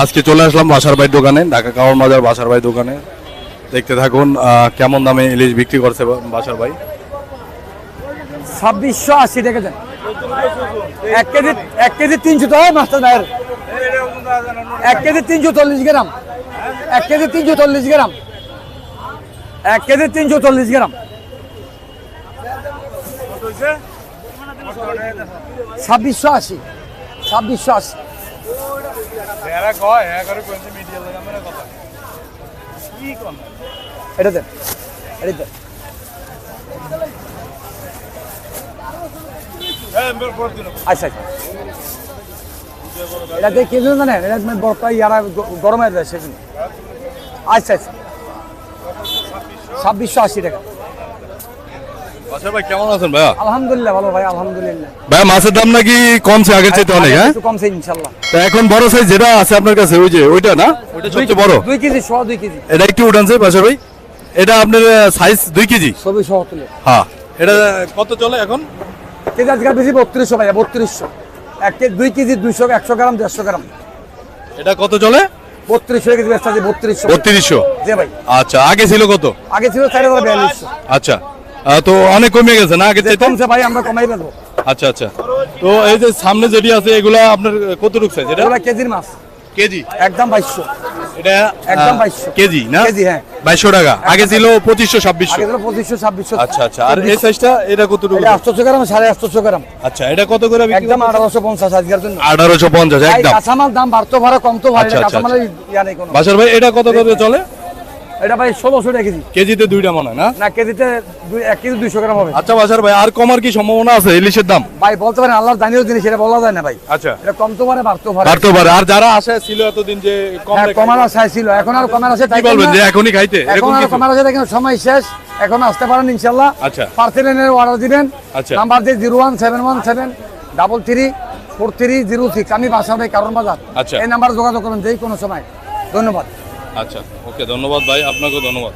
আজকে চলে আসলাম বাসার ভাই দোকানে, ঢাকা কাওয়ার বাজার বাসার ভাই দোকানে। দেখতে থাকুন কেমন দামে ইলিশ বিক্রি করছে বাসার ভাই? ছাব্বিশশো আশি টাকা এক কেজি এক কেজি তিনশো টাকা মাস্টার ভাইয়ের। এক কেজি তিনশো চল্লিশ গ্রাম। এক কেজি তিনশো চল্লিশ গ্রাম। এক কেজি তিনশো চল্লিশ গ্রাম। ছাব্বিশশো আশি ছাব্বিশশো আশি। এটা দেন এটা দেন। আচ্ছা আচ্ছা। এটা দিয়ে কেজি জানেন? এটা মানে বরফটা ইয়ারা গ- গরম হয়ে যায় সেজন্য আচ্ছা আচ্ছা। ছাব্বিশশো আশি টাকা। বাসার ভাই কেমন আছেন ভাইয়া? আলহামদুলিল্লাহ ভালো ভাই আলহামদুলিল্লাহ। ভাইয়া মাছের দাম নাকি কমছে? আগের চাইতে অনেক হ্যাঁ? কমছে তা এখন বড় সাইজ যেটা আছে আপনার কাছে ওই যে ওইটা না? ওইটা সবচেয়ে বড়? দুই কেজি কেজি। এটা একটু উঠানছে ভাই। এটা আপনার সাইজ কেজি? ছবি সহ তুলে। হ্যাঁ। এটা কত চলে এখন? কেজি আজকে বেশি বত্রিশশো ভাইয়া বত্রিশশো। এক কেজি গ্রাম গ্রাম। এটা কত চলে? আচ্ছা আগে ছিল কত? আগে ছিল চার হাজার বিয়াল্লিশশো। আচ্ছা। তো অনেক কমে গেছে না? আগে কমছে ভাই আমরা কমাই ফেলব। আচ্ছা আচ্ছা। তো এই যে সামনে যেটি আছে এগুলা আপনার কত রুক সাইজ এটা? কেজির মাছ। কেজি? একদম বাইশশো। এটা একদম 2200 কেজি না? কেজি, হ্যাঁ। বাইশশো টাকা। আগে ছিল পঁচিশশো ছাব্বিশশো। আগে ছিল পঁচিশশো ছাব্বিশশো। আচ্ছা আচ্ছা। আর এই সাইজটা এটা কত রুক এটা আটশোশো গ্রাম সাড়ে আটশোশো গ্রাম। আচ্ছা এটা কত করে একদম আঠারোশো পঞ্চাশ আজকের জন্য। আঠারোশো পঞ্চাশ একদম। কাঁচামাল দাম বাড়তো ভাড়া কমতো ভাড়া আচ্ছা, আচ্ছা, কাঁচামালের ইয়া নেই কোনো। বাসার ভাই এটা কত করে চলে? এটা ভাই ষোলোশো টাকা কেজি কেজিতে দুইটা মনে হয় না? না কেজিতে এক কেজি দুইশো গ্রাম হবে। আচ্ছা বাসার ভাই আর কমার কি সম্ভাবনা আছে ইলিশের দাম? ভাই বলতে পারেন আল্লাহর জানিও জিনিস এটা বলা যায় না ভাই। আচ্ছা। এটা কমতো পারে বাড়তো পারে। বাড়তে পারে। আর যারা আসে ছিল এতদিন যে কম হ্যাঁ কমার আশায় ছিল। এখন আর কমার আছে কি বলবেন যে এখনই খাইতে? এখন আর কমার আছে দেখেন সময় শেষ। এখন আসতে পারেন ইনশাল্লাহ আচ্ছা। পার্সেলের অর্ডার দিবেন। আচ্ছা। নাম্বার দিয়ে zero one seven one seven double three four three zero six. আমি বাসা কারণ বাজার। আচ্ছা। এই নাম্বারে যোগাযোগ করবেন যেই কোনো সময়। ধন্যবাদ। আচ্ছা ওকে ধন্যবাদ ভাই আপনাকেও ধন্যবাদ।